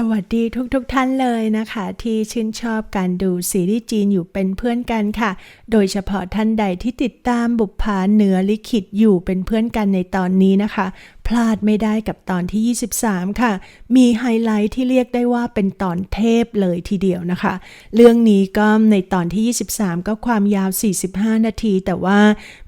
สวัสดีทุกๆทท่านเลยนะคะ ที่ชื่นชอบการดูซีรีส์จีนอยู่เป็นเพื่อนกันค่ะ โดยเฉพาะท่านใดที่ติดตามบุพพาเหนือลิขิตอยู่เป็นเพื่อนกันในตอนนี้นะคะ พลาดไม่ได้กับตอนที่ 23 ค่ะ มีไฮไลท์ที่เรียกได้ว่าเป็นตอนเทพเลยทีเดียวนะคะ เรื่องนี้ก็ในตอนที่ 23 ก็ความยาว 45 นาที แต่ว่า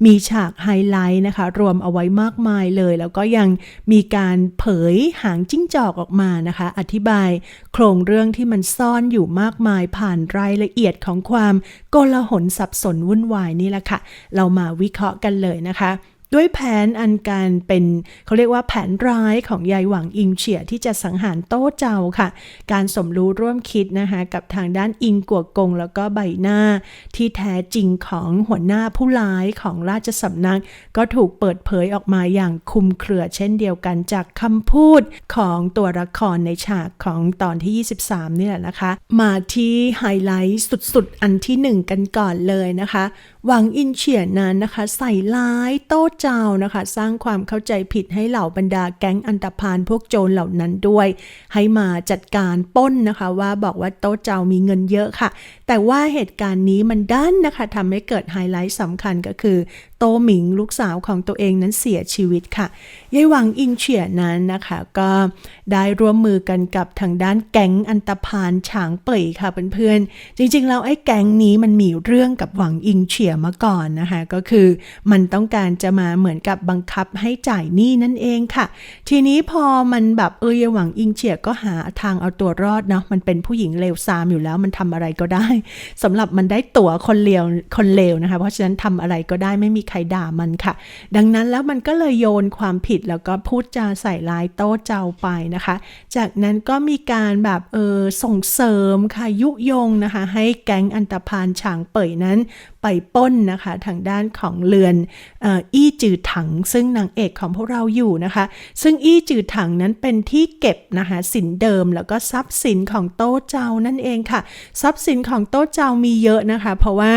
มีฉากไฮไลท์นะคะ รวมเอาไว้มากมายเลย แล้วก็ยังมีการเผยหางจิ้งจอกออกมานะคะ อธิบายโครงเรื่องที่มันซ่อนอยู่มากมายผ่านรายละเอียดของความโกลาหลสับสนวุ่นวายนี่แหละค่ะ เรามาวิเคราะห์กันเลยนะคะ ด้วยแผนอันการเป็นเขาเรียกว่าแผนร้ายของยายหวังอิงเฉียที่จะสังหารโต้เจ้าค่ะ การสมรู้ร่วมคิดนะคะกับทางด้านอิงกัวกงแล้วก็ใบหน้า ที่แท้จริงของหัวหน้าผู้ร้ายของราชสำนัก ก็ถูกเปิดเผยออกมาอย่างคุมเครือเช่นเดียวกันจากคำพูดของตัวละครในฉากของตอนที่ 23นี่แหละนะคะ มาที่ไฮไลท์สุดๆ อันที่หนึ่งกันก่อนเลยนะคะหวังอินเฉียนั้นนะคะ ใส่ร้ายโต้เจ้านะคะ สร้างความเข้าใจผิดให้เหล่าบรรดาแก๊งอันตพานพวกโจรเหล่านั้นด้วย ให้มาจัดการป้นนะคะว่าบอกว่าโต้เจ้ามีเงินเยอะค่ะ แต่ว่าเหตุการณ์นี้มันดันนะคะทำให้เกิดไฮไลท์สำคัญก็คือโตหมิงลูกสาวของตัวเองนั้นเสียชีวิตค่ะยายหวังอิงเฉียนั้นนะคะ ก็ได้ร่วมมือกันกับทางด้านแก๊งอันตพานฉางเป่ยค่ะเพื่อนๆ จริงๆแล้วไอ้แก๊งนี้มันมีเรื่องกับหวังอิงเฉียมาก่อนนะคะ ก็คือมันต้องการจะมาเหมือนกับบังคับให้จ่ายหนี้นั่นเองค่ะ ทีนี้พอมันแบบเออยายหวังอิงเฉียก็หาทางเอาตัวรอดเนาะมันเป็นผู้หญิงเลวซามอยู่แล้วมันทำอะไรก็ได้สำหรับมันได้ตั๋วคนเลวคนเลวนะคะ เพราะฉะนั้นทำอะไรก็ได้ไม่มีใครด่ามันค่ะ ดังนั้นแล้วมันก็เลยโยนความผิดแล้วก็พูดจาใส่ร้ายโต้เจ้าไปนะคะ จากนั้นก็มีการแบบเออส่งเสริมค่ะยุยงนะคะ ให้แก๊งอันตพานฉางเป่ยนั้นไปป้นนะคะทางด้านของเรือนอ,อ,อี้จือถัง ซึ่งนางเอกของพวกเราอยู่นะคะ ซึ่งอี้จือถังนั้นเป็นที่เก็บนะคะสินเดิมแล้วก็ทรัพย์สินของโต้เจ้านั่นเองค่ะ ทรัพย์สินของโต้เจ้ามีเยอะนะคะ เพราะว่า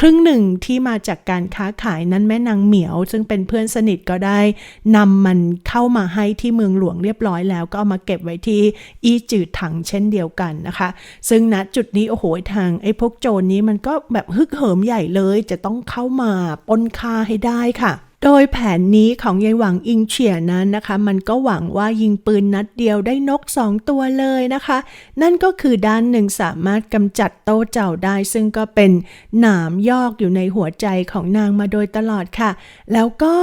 ครึ่งหนึ่งที่มาจากการค้าขายนั้นแม่นางเหมียว ซึ่งเป็นเพื่อนสนิทก็ได้นำมันเข้ามาให้ที่เมืองหลวงเรียบร้อยแล้ว ก็เอามาเก็บไว้ที่อีจืดถังเช่นเดียวกันนะคะ ซึ่งณจุดนี้โอ้โหทางไอ้พวกโจรนี้มันก็แบบฮึกเหิมใหญ่เลย จะต้องเข้ามาป้นค่าให้ได้ค่ะ โดยแผนนี้ของยายหวังอิงเฉียนั้นนะคะ มันก็หวังว่ายิงปืนนัดเดียวได้นกสองตัวเลยนะคะ นั่นก็คือด้านหนึ่งสามารถกำจัดโต้เจ้าได้ ซึ่งก็เป็นหนามยอกอยู่ในหัวใจของนางมาโดยตลอดค่ะ แล้วก็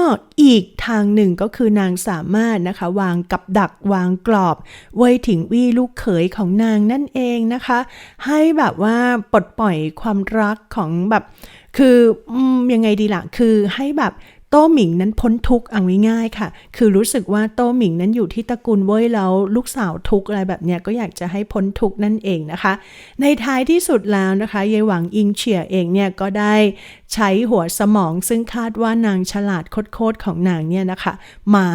อีกทางหนึ่งก็คือนางสามารถนะคะ วางกับดักวางกรอบ ไว้ถึงวี่ลูกเขยของนางนั่นเองนะคะ ให้แบบว่าปลดปล่อยความรักของแบบ คืออยังไงดีล่ะคือให้แบบ โต้หมิงนั้นพ้นทุกข์เอาง่ายๆค่ะ คือรู้สึกว่าโต้หมิงนั้นอยู่ที่ตระกูลเว้ยแล้วลูกสาวทุกข์อะไรแบบเนี้ยก็อยากจะให้พ้นทุกข์นั่นเองนะคะ ในท้ายที่สุดแล้วนะคะยายหวังอิงเฉียเองเนี่ยก็ได้ ใช้หัวสมองซึ่งคาดว่านางฉลาดโคตรๆของนางเนี่ยนะคะ มา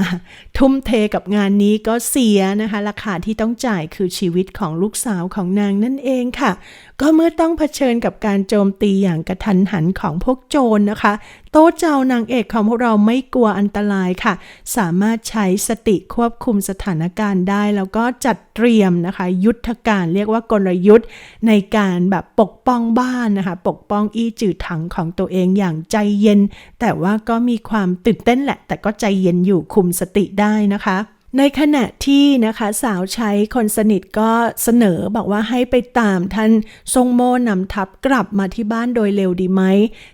ทุ่มเทกับงานนี้ก็เสียนะคะ ราคาที่ต้องจ่ายคือชีวิตของลูกสาวของนางนั่นเองค่ะ ก็เมื่อต้องเผชิญกับการโจมตีอย่างกระทันหันของพวกโจรนะคะ โต๊ะเจ้านางเอกของพวกเราไม่กลัวอันตรายค่ะ สามารถใช้สติควบคุมสถานการณ์ได้ แล้วก็จัดเตรียมนะคะ ยุทธการเรียกว่ากลยุทธ์ในการแบบปกป้องบ้านนะคะ ปกป้องอี้จืดถังของตัวเองอย่างใจเย็น แต่ว่าก็มีความตื่นเต้นแหละ แต่ก็ใจเย็นอยู่คุมสติได้นะคะในขณะที่นะคะสาวใช้คนสนิทก็เสนอบอกว่าให้ไปตามท่านทรงโมนำทัพกลับมาที่บ้านโดยเร็วดีไหม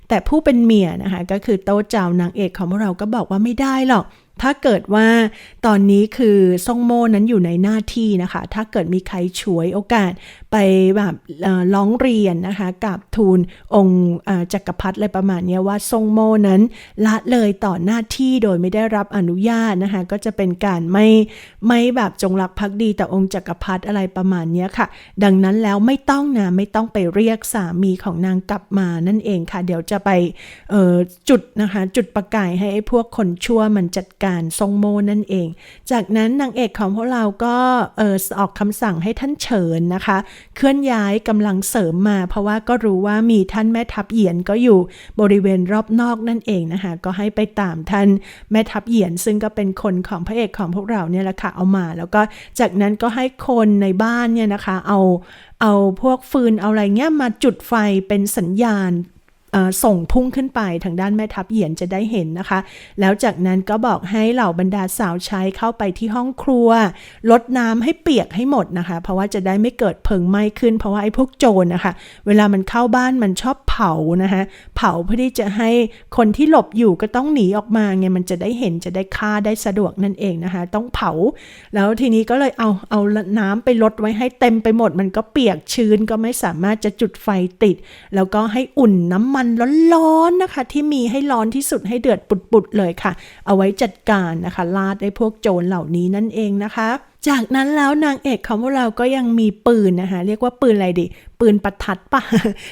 แต่ผู้เป็นเมียนะคะก็คือโต๊ะเจ้านางเอกของเราก็บอกว่าไม่ได้หรอก ถ้าเกิดว่าตอนนี้คือซ่งโมนั้นอยู่ในหน้าที่นะคะ ถ้าเกิดมีใครฉวยโอกาสไปแบบร้องเรียนนะคะกับทูลองค์จักรพรรดิอะไรประมาณนี้ว่าซ่งโมนั้นละเลยต่อหน้าที่โดยไม่ได้รับอนุญาตนะคะ ก็จะเป็นการไม่ไม่แบบจงรักภักดีต่อองค์จักรพรรดิอะไรประมาณนี้ค่ะ ดังนั้นแล้วไม่ต้องนะไม่ต้องไปเรียกสามีของนางกลับมานั่นเองค่ะ เดี๋ยวจะไปจุดนะคะจุดประกายให้พวกคนชั่วมันจัดการทรงโมนั่นเอง จากนั้นนางเอกของพวกเราก็เออออกคำสั่งให้ท่านเฉินนะคะ เคลื่อนย้ายกำลังเสริมมา เพราะว่าก็รู้ว่ามีท่านแม่ทัพเหยียนก็อยู่บริเวณรอบนอกนั่นเองนะคะ ก็ให้ไปตามท่านแม่ทัพเหยียน ซึ่งก็เป็นคนของพระเอกของพวกเราเนี่ยแหละค่ะเอามา แล้วก็จากนั้นก็ให้คนในบ้านเนี่ยนะคะเอาเอาพวกฟืนเอาอะไรเงี้ยมาจุดไฟเป็นสัญญาณ ส่งพุ่งขึ้นไปทางด้านแม่ทัพเหยียนจะได้เห็นนะคะ แล้วจากนั้นก็บอกให้เหล่าบรรดาสาวใช้เข้าไปที่ห้องครัวลดน้ำให้เปียกให้หมดนะคะ เพราะว่าจะได้ไม่เกิดเพลิงไหม้ขึ้น เพราะว่าไอ้พวกโจรนะคะ เวลามันเข้าบ้านมันชอบเผานะคะเผาเพื่อที่จะให้คนที่หลบอยู่ก็ต้องหนีออกมาไงมันจะได้เห็นจะได้ฆ่าได้สะดวกนั่นเองนะคะ ต้องเผา แล้วทีนี้ก็เลยเอาเอาน้ำไปลดไว้ให้เต็มไปหมด มันก็เปียกชื้นก็ไม่สามารถจะจุดไฟติด แล้วก็ให้อุ่นน้ำมันร้อนๆนะคะ ที่มีให้ร้อนที่สุดให้เดือดปุดๆเลยค่ะ เอาไว้จัดการนะคะ ลาดได้พวกโจรเหล่านี้นั่นเองนะคะ จากนั้นแล้วนางเอกของพวกเราก็ยังมีปืนนะคะ เรียกว่าปืนอะไรดีปืนประทัดปะ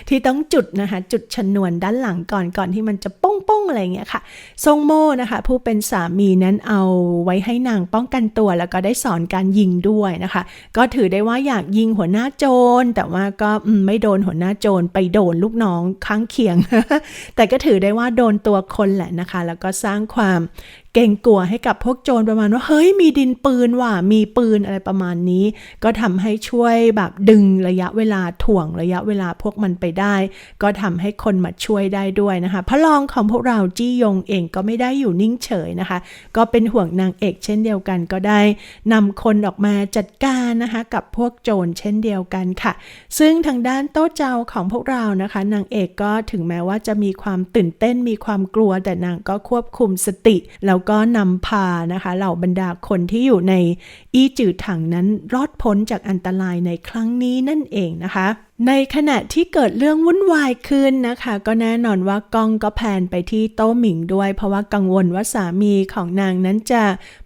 ที่ต้องจุดนะคะจุดชนวนด้านหลังก่อนก่อนที่มันจะป้งป้งอะไรเงี้ยค่ะทรงโม่นะคะ ผู้เป็นสามีนั้นเอาไว้ให้นางป้องกันตัว แล้วก็ได้สอนการยิงด้วยนะคะ ก็ถือได้ว่าอยากยิงหัวหน้าโจร แต่ว่าก็ไม่โดนหัวหน้าโจรไปโดนลูกน้องข้างเคียง แต่ก็ถือได้ว่าโดนตัวคนแหละนะคะ แล้วก็สร้างความเกรงกลัวให้กับพวกโจรประมาณว่าเฮ้ยมีดินปืนว่ะมีปืนอะไรประมาณนี้ ก็ทำให้ช่วยแบบดึงระยะเวลาถ่วงระยะเวลาพวกมันไปได้ ก็ทำให้คนมาช่วยได้ด้วยนะคะ พระรองของพวกเราจี้ยงเองก็ไม่ได้อยู่นิ่งเฉยนะคะ ก็เป็นห่วงนางเอกเช่นเดียวกันก็ได้นำคนออกมาจัดการนะคะกับพวกโจรเช่นเดียวกันค่ะ ซึ่งทางด้านโต๊ะเจ้าของพวกเรานะคะ นางเอกก็ถึงแม้ว่าจะมีความตื่นเต้นมีความกลัว แต่นางก็ควบคุมสติ แล้วก็นำพานะคะเหล่าบรรดาคนที่อยู่ใน อีจืดถังนั้นรอดพ้นจากอันตรายในครั้งนี้นั่นเองนะคะ ในขณะที่เกิดเรื่องวุ่นวายขึ้นนะคะ ก็แน่นอนว่ากองก็แพนไปที่โต้หมิงด้วย เพราะว่ากังวลว่าสามีของนางนั้นจะ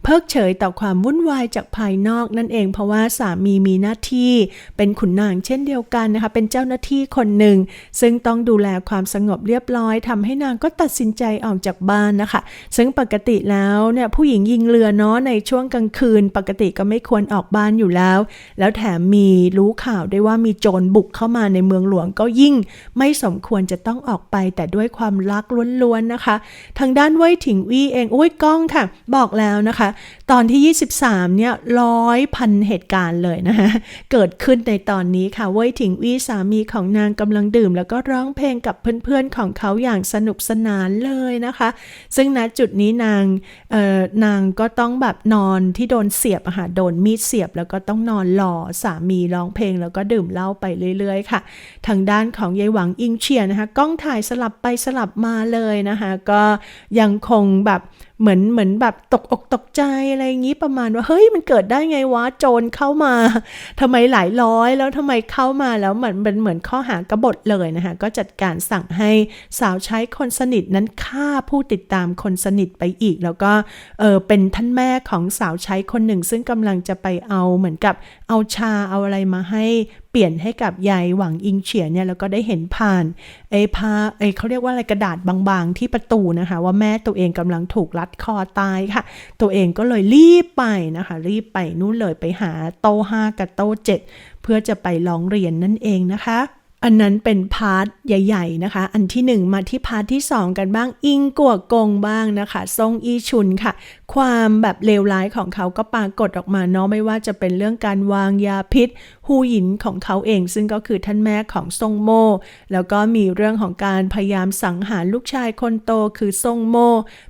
เพิกเฉยต่อความวุ่นวายจากภายนอกนั่นเอง เพราะว่าสามีมีหน้าที่เป็นขุนนางเช่นเดียวกันนะคะ เป็นเจ้าหน้าที่คนหนึ่ง ซึ่งต้องดูแลความสงบเรียบร้อยทำให้นางก็ตัดสินใจออกจากบ้านนะคะ ซึ่งปกติแล้วเนี่ยผู้หญิงยิงเรือเนาะในช่วงกลางคืน ปกติก็ไม่ควรออกบ้านอยู่แล้ว แล้วแถมมีรู้ข่าวได้วยว่ามีโจรบุกเข้ามาในเมืองหลวงก็ยิ่ง ไม่สมควรจะต้องออกไปแต่ด้วยความรักล้วนๆนะคะ ทางด้านเว่ยถิงวี่เองอุ้ยกล้องค่ะ บอกแล้วนะคะตอนที่ 23 เนี่ยร้อยพันเหตุการณ์เลยนะคะเกิดขึ้นในตอนนี้ค่ะเว่ยถิงวี่สามีของนางกำลังดื่ม แล้วก็ร้องเพลงกับเพื่อนๆของเขาอย่างสนุกสนานเลยนะคะ ซึ่งณจุดนี้นางเอ่อนางก็ต้องแบบนอนที่โดนเสียบอะค่ะโดนมีดเสียบ แล้วก็ต้องนอนรอสามีร้องเพลงแล้วก็ดื่มเหล้าไปเรื่อยๆ ค่ะ ทางด้านของยายหวังอิงเฉียนะคะกล้องถ่ายสลับไปสลับมาเลยนะคะก็ยังคงแบบเหมือนเหมือนแบบตกอกตกใจอะไรอย่างนี้ประมาณว่าเฮ้ยมันเกิดได้ไงวะโจรเข้ามาทำไมหลายร้อยแล้วทำไมเข้ามาแล้วเหมือนเป็นเหมือนข้อหากบฏเลยนะคะก็จัดการสั่งให้สาวใช้คนสนิทนั้นฆ่าผู้ติดตามคนสนิทไปอีก แล้วก็เออเป็นท่านแม่ของสาวใช้คนหนึ่ง ซึ่งกำลังจะไปเอาเหมือนกับเอาชาเอาอะไรมาให้ ปลี่ยนให้กับยายหวังอิงเฉียเนี่ยแล้วก็ได้เห็นผ่านไอ้ผ้าไอ้เขาเรียกว่าอะไรกระดาษบางๆ ที่ประตูนะคะ ว่าแม่ตัวเองกำลังถูกลัดคอตายค่ะ ตัวเองก็เลยรีบไปนะคะ รีบไปนู่นเลยไปหาโตห้ากับโตเจ็ดเพื่อจะไปร้องเรียนนั่นเองนะคะ อันนั้นเป็นพาร์ทใหญ่ ๆ นะคะ อันที่หนึ่งมาที่พาร์ทที่สองกันบ้าง อิงกัวกงบ้างนะคะซงอีชุนค่ะ ความแบบเลวร้ายของเขาก็ปรากฏออกมาเนาะไม่ว่าจะเป็นเรื่องการวางยาพิษฮูหยินของเขาเอง ซึ่งก็คือท่านแม่ของซงโม แล้วก็มีเรื่องของการพยายามสังหารลูกชายคนโตคือซงโม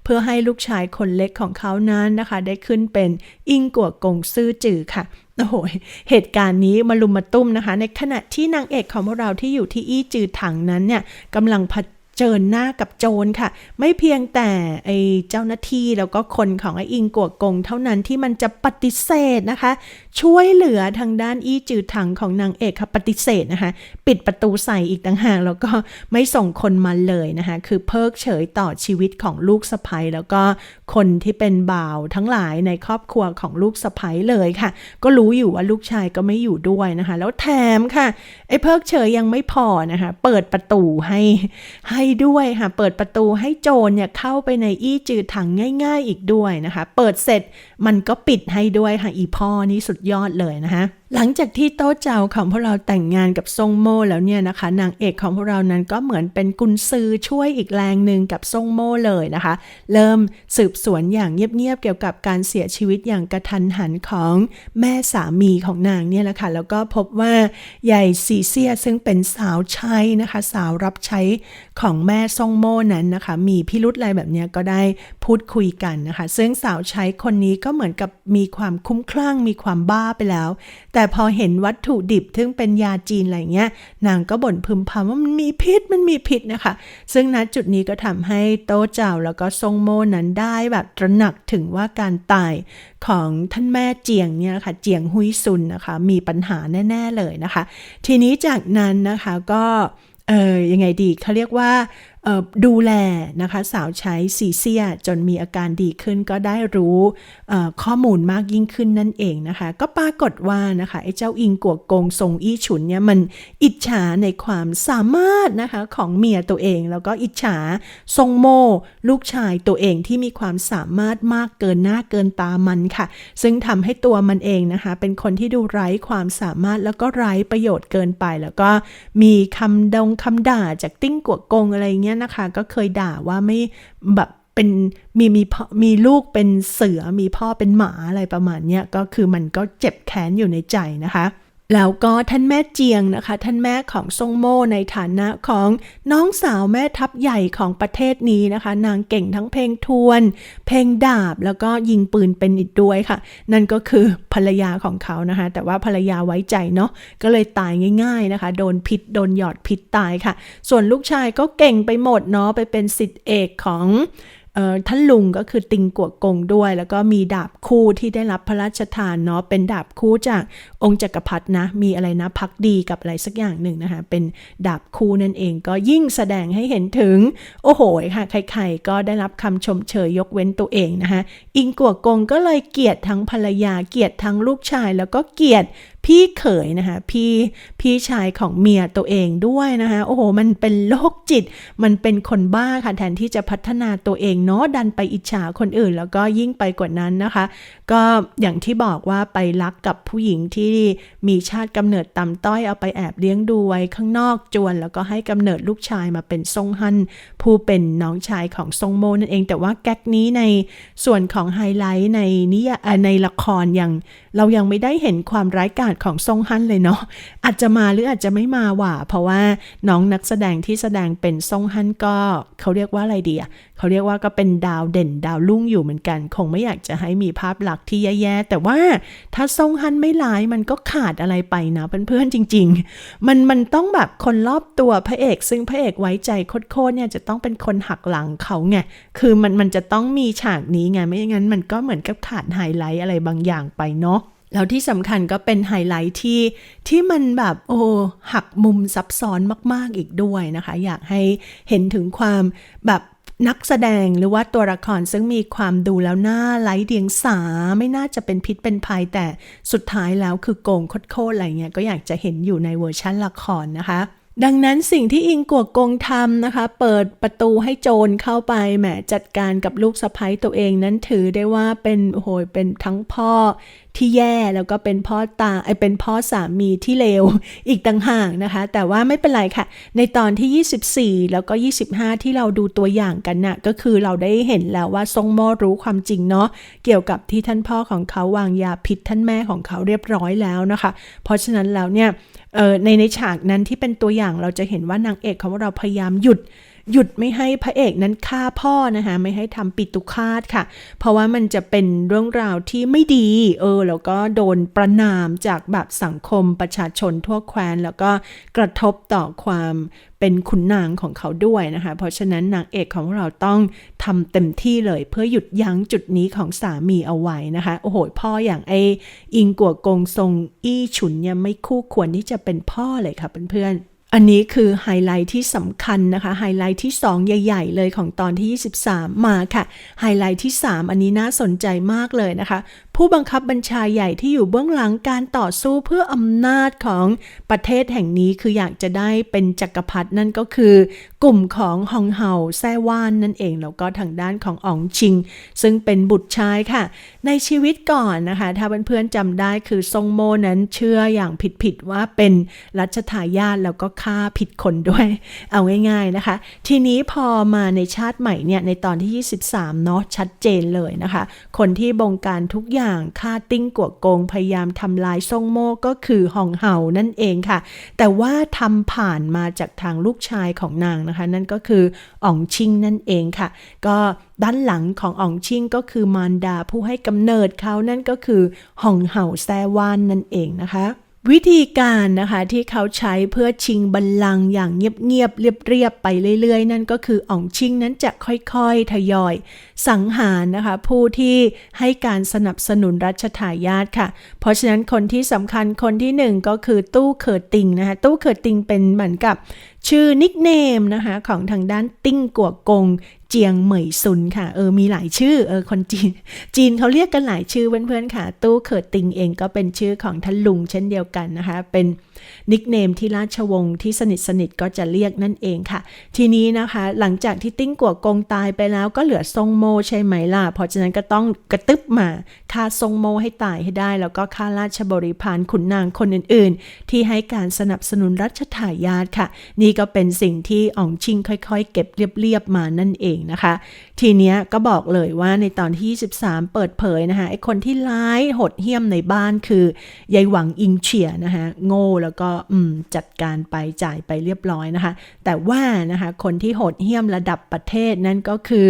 เพื่อให้ลูกชายคนเล็กของเขานั้นนะคะ ได้ขึ้นเป็นอิงกัวกงซื่อจือค่ะ โอ้โหเหตุการณ์นี้มาลุมมาตุ้มนะคะ ในขณะที่นางเอกของพวกเราที่อยู่ที่อี้จือถังนั้นเนี่ยกำลังผ เผชิญหน้ากับโจรค่ะ ไม่เพียงแต่ไอ้เจ้าหน้าที่แล้วก็คนของไอ้อิงกัวกง เท่านั้นที่มันจะปฏิเสธนะคะ ช่วยเหลือทางด้านอี้จือถังของนางเอกค่ะปฏิเสธนะคะ ปิดประตูใส่อีกต่างหากแล้วก็ไม่ส่งคนมาเลยนะคะ คือเพิกเฉยต่อชีวิตของลูกสะใภ้แล้วก็คนที่เป็นบ่าวทั้งหลายในครอบครัวของลูกสะใภ้เลยค่ะ ก็รู้อยู่ว่าลูกชายก็ไม่อยู่ด้วยนะคะ แล้วแถมค่ะไอ้เพิกเฉยยังไม่พอนะคะ เปิดประตูให้ให้ด้วยค่ะ เปิดประตูให้โจรเนี่ยเข้าไปในอี้จือถังง่าย ๆ อีกด้วยนะคะ เปิดเสร็จมันก็ปิดให้ด้วยค่ะอีพ่อนี่สุดยอดเลยนะคะหลังจากที่โต๊ะเจ้าของพวกเราแต่งงานกับทรงโม่แล้วเนี่ยนะคะ นางเอกของพวกเรานั้นก็เหมือนเป็นกุญซือช่วยอีกแรงหนึ่งกับทรงโม่เลยนะคะ เริ่มสืบสวนอย่างเงียบๆเกี่ยวกับการเสียชีวิตอย่างกระทันหันของแม่สามีของนางเนี่ยแหละค่ะแล้วก็พบว่าใหญ่ซีเซียซึ่งเป็นสาวใช้นะคะ สาวรับใช้ของแม่ทรงโม่นั้นนะคะ มีพิรุธอะไรแบบนี้ก็ได้พูดคุยกันนะคะ ซึ่งสาวใช้คนนี้ก็เหมือนกับมีความคุ้มคลั่งมีความบ้าไปแล้วแต่พอเห็นวัตถุดิบซึ่งเป็นยาจีนอะไรเงี้ย นางก็บ่นพึมพำว่ามันมีพิษมันมีพิษนะคะ ซึ่งณจุดนี้ก็ทำให้โต้เจ้าแล้วก็ทรงโมนั้นได้แบบตระหนักถึงว่าการตายของท่านแม่เจียงเนี่ยค่ะเจียงฮุยซุนนะคะ มีปัญหาแน่ ๆเลยนะคะ ทีนี้จากนั้นนะคะก็เออยังไงดีเขาเรียกว่า ดูแลนะคะสาวใช้ซีเซียจนมีอาการดีขึ้นก็ได้รู้ข้อมูลมากยิ่งขึ้นนั่นเองนะคะ ก็ปรากฏว่านะคะไอ้เจ้าอิงกัวกงทรงอี้ฉุนเนี่ยมันอิจฉาในความสามารถนะคะของเมียตัวเอง แล้วก็อิจฉาทรงโม ลูกชายตัวเองที่มีความสามารถมากเกินหน้าเกินตามันค่ะ ซึ่งทำให้ตัวมันเองนะคะ เป็นคนที่ดูไร้ความสามารถแล้วก็ไร้ประโยชน์เกินไป แล้วก็มีคำดงคำด่าจากติ้งกัวกงอะไรเงี้ยนะคะ ก็เคยด่าว่าไม่แบบเป็นมีมีมีลูกเป็นเสือมีพ่อเป็นหมาอะไรประมาณเนี้ยก็คือมันก็เจ็บแค้นอยู่ในใจนะคะ แล้วก็ท่านแม่เจียงนะคะ ท่านแม่ของทรงโม่ในฐานะของน้องสาวแม่ทัพใหญ่ของประเทศนี้นะคะ นางเก่งทั้งเพลงทวน เพลงดาบแล้วก็ยิงปืนเป็นอีกด้วยค่ะ นั่นก็คือภรรยาของเขานะคะ แต่ว่าภรรยาไว้ใจเนาะก็เลยตายง่าย ๆนะคะ โดนพิษโดนหยอดพิษตายค่ะ ส่วนลูกชายก็เก่งไปหมดเนาะไปเป็นสิทธิเอกของท่านลุงก็คือติงกัวกงด้วย แล้วก็มีดาบคู่ที่ได้รับพระราชทานเนาะเป็นดาบคู่จากองค์จักรพรรดินะ มีอะไรนะพักดีกับอะไรสักอย่างหนึ่งนะคะ เป็นดาบคู่นั่นเองก็ยิ่งแสดงให้เห็นถึง โอ้โหค่ะ ใครๆ ก็ได้รับคำชมเชยยกเว้นตัวเองนะคะ อิงกัวกงก็เลยเกลียดทั้งภรรยา เกลียดทั้งลูกชาย แล้วก็เกลียดพี่เขยนะคะพี่พี่ชายของเมียตัวเองด้วยนะคะโอ้โห มันเป็นโรคจิต มันเป็นคนบ้าค่ะแทนที่จะพัฒนาตัวเองเนาะดันไปอิจฉาคนอื่น แล้วก็ยิ่งไปกว่านั้นนะคะ ก็อย่างที่บอกว่าไปรักกับผู้หญิงที่มีชาติกำเนิดต่ำต้อยเอาไปแอบเลี้ยงดูไว้ข้างนอกจวน แล้วก็ให้กำเนิดลูกชายมาเป็นทรงฮัน ผู้เป็นน้องชายของทรงโมนั่นเอง แต่ว่าแก๊กนี้ในส่วนของไฮไลท์ในนิยในละครอย่างเรายังไม่ได้เห็นความร้ายกาจของทรงฮันเลยเนาะอาจจะมาหรืออาจจะไม่มาว่ะเพราะว่าน้องนักแสดงที่แสดงเป็นทรงฮันก็เขาเรียกว่าอะไรดีอะเขาเรียกว่าก็เป็นดาวเด่นดาวรุ่งอยู่เหมือนกัน คงไม่อยากจะให้มีภาพลักษณ์ที่แย่ๆแต่ว่าถ้าทรงฮันไม่ร้ายมันันก็ขาดอะไรไปนะเพื่อนๆจริง ๆ มันมันต้องแบบคนรอบตัวพระเอก ซึ่งพระเอกไว้ใจโคตรเนี่ยจะต้องเป็นคนหักหลังเขาไงคือมันมันจะต้องมีฉากนี้ไงไม่อย่างนั้น มันก็เหมือนกับขาดไฮไลท์อะไรบางอย่างไปเนาะแล้วที่สำคัญก็เป็นไฮไลท์ที่ที่มันแบบโอ้หักมุมซับซ้อนมาก ๆ อีกด้วยนะคะ อยากให้เห็นถึงความแบบ นักแสดงหรือว่าตัวละครซึ่งมีความดูแล้วน่าไร้เดียงสาไม่น่าจะเป็นพิษเป็นภัยแต่สุดท้ายแล้วคือโกงโคตรอะไรเงี้ยก็อยากจะเห็นอยู่ในเวอร์ชั่นละครนะคะ ดังนั้นสิ่งที่อิงกัวกงทำนะคะ เปิดประตูให้โจรเข้าไปแหมจัดการกับลูกสะใภ้ตัวเองนั้นถือได้ว่าเป็นโอ้โหเป็นทั้งพ่อที่แย่แล้วก็เป็นพ่อตาไอเป็นพ่อสามีที่เลวอีกต่างหากนะคะ แต่ว่าไม่เป็นไรค่ะ ในตอนที่ 24 แล้วก็ 25 ที่เราดูตัวอย่างกันนะ่ะก็คือเราได้เห็นแล้วว่าทรงโมรู้ความจริงเนาะเกี่ยวกับที่ท่านพ่อของเขาวางยาพิษท่านแม่ของเขาเรียบร้อยแล้วนะคะ เพราะฉะนั้นแล้วเนี่ย ในในฉากนั้นที่เป็นตัวอย่างเราจะเห็นว่านางเอกของเราพยายามหยุด หยุดไม่ให้พระเอกนั้นฆ่าพ่อนะคะไม่ให้ทำปิตุคาตค่ะ เพราะว่ามันจะเป็นเรื่องราวที่ไม่ดี เออ แล้วก็โดนประนามจากแบบสังคมประชาชนทั่วแคว้น แล้วก็กระทบต่อความเป็นขุนนางของเขาด้วยนะคะ เพราะฉะนั้นนางเอกของเราต้องทำเต็มที่เลย เพื่อหยุดยั้งจุดนี้ของสามีเอาไว้นะคะ โอ้โห พ่ออย่างไออิงกัวกงทรงอี้ฉุนเนี่ยไม่คู่ควรที่จะเป็นพ่อเลยค่ะเพื่อนๆ อันนี้คือไฮไลท์ที่สำคัญนะคะ ไฮไลท์ที่ 2 ใหญ่ ๆ เลยของตอนที่ 23 มาค่ะ ไฮไลท์ที่ 3 อันนี้น่าสนใจมากเลยนะคะ ผู้บังคับบัญชาใหญ่ที่อยู่เบื้องหลังการต่อสู้เพื่ออำนาจของประเทศแห่งนี้คืออยากจะได้เป็นจักรพรรดินั่นก็คือ กลุ่มของฮองเฮาแซ่ว่านนั่นเองแล้วก็ทางด้านของอ๋องชิง ซึ่งเป็นบุตรชายค่ะ ในชีวิตก่อนนะคะ ถ้าเพื่อนๆจำได้คือทรงโมนั้นเชื่ออย่างผิดๆว่าเป็นรัชทายาทแล้วก็ฆ่าผิดคนด้วย เอาง่ายๆนะคะ ทีนี้พอมาในชาติใหม่เนี่ยในตอนที่ 23เนาะชัดเจนเลยนะคะ คนที่บงการทุกอย่างฆ่าติ้งกวกโกงพยายามทำลายซ่งโมก็คือฮองเฮานั่นเองค่ะ แต่ว่าทำผ่านมาจากทางลูกชายของนางนะคะ นั่นก็คืออ่องชิงนั่นเองค่ะ ก็ด้านหลังของอ่องชิงก็คือมารดาผู้ให้กำเนิดเขานั่นก็คือฮองเฮาแซวานนั่นเองนะคะ วิธีการนะคะที่เขาใช้เพื่อชิงบัลลังก์อย่างเงียบๆเรียบๆไปเรื่อยๆ นั่นก็คืออ่องชิงนั้นจะค่อยๆ ทยอย สังหารนะคะผู้ที่ให้การสนับสนุนรัชทายาทค่ะ เพราะฉะนั้นคนที่สำคัญคนที่หนึ่งก็คือตู้เขิดติงนะคะตู้เขิดติงเป็นเหมือนกับ ชื่อนิกเนมนะคะของทางด้านติ้งกัวกงเจียงเหมยซุนค่ะเออมีหลายชื่อเออคนจีน จีนเขาเรียกกันหลายชื่อเพื่อนๆค่ะ ตู้เขิดติงเองก็เป็นชื่อของท่านลุงเช่นเดียวกันนะคะ เป็นนิกเนมที่ราชวงศ์ที่สนิทสนิทก็จะเรียกนั่นเองค่ะ ทีนี้นะคะหลังจากที่ติ้งกัวกงตายไปแล้วก็เหลือทรงโมใช่ไหมล่ะ เพราะฉะนั้นก็ต้องกระตึบมาฆ่าทรงโมให้ตายให้ได้ แล้วก็ฆ่าราชบริพารขุนนางคนอื่นๆ ที่ให้การสนับสนุนรัชทายาทค่ะ นี่ก็เป็นสิ่งที่อ่องชิงค่อยๆ เก็บเรียบๆมานั่นเองนะคะ ทีเนี้ยก็บอกเลยว่าในตอนที่ 23 เปิดเผยนะคะไอ้คนที่ร้ายหดเหี้ยมในบ้านคือยายหวังอิงเฉียนะคะโง่แล้วก็อืมจัดการไปจ่ายไปเรียบร้อยนะคะ แต่ว่านะคะคนที่หดเหี้ยมระดับประเทศนั่นก็คือ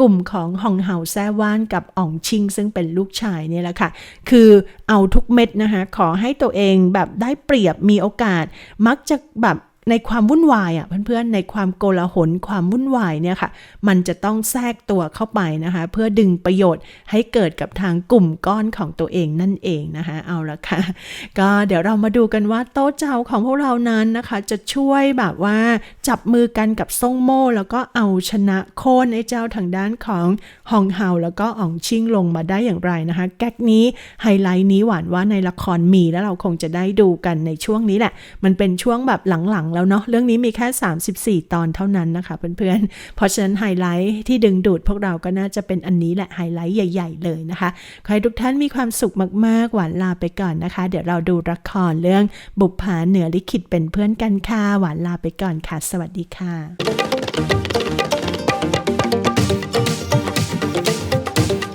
กลุ่มของฮองเฮาแซ่ว่านกับอ่องชิง ซึ่งเป็นลูกชายเนี่ยแหละค่ะ คือเอาทุกเม็ดนะคะขอให้ตัวเองแบบได้เปรียบมีโอกาส มักจะแบบ ในความวุ่นวายอะเพื่อนๆในความโกลาหลความวุ่นวายเนี่ยค่ะมันจะต้องแทรกตัวเข้าไปนะคะเพื่อดึงประโยชน์ให้เกิดกับทางกลุ่มก้อนของตัวเองนั่นเองนะคะเอาละค่ะก็เดี๋ยวเรามาดูกันว่าโต๊ะเจ้าของพวกเรานั้นนะคะ จะช่วยแบบว่าจับมือกันกับซ่งโม่แล้วก็เอาชนะโค่นไอ้เจ้าทางด้านของฮองเฮาแล้วก็อ่องชิงลงมาได้อย่างไรนะคะ แก๊กนี้ไฮไลท์นี้หวานว่าในละครมีแล้วเราคงจะได้ดูกันในช่วงนี้แหละ มันเป็นช่วงแบบหลังๆแล้วเนาะเรื่องนี้มีแค่ 34 ตอนเท่านั้นนะคะเพื่อนๆ เพราะฉะนั้นไฮไลท์ที่ดึงดูดพวกเราก็น่าจะเป็นอันนี้แหละไฮไลท์ใหญ่ ๆ เลยนะคะ ขอให้ทุกท่านมีความสุขมากๆ หวานลาไปก่อนนะคะ เดี๋ยวเราดูละครเรื่องบุพผาเหนือลิขิตเป็นเพื่อนกันค่ะหวานลาไปก่อนค่ะ สวัสดีค่ะ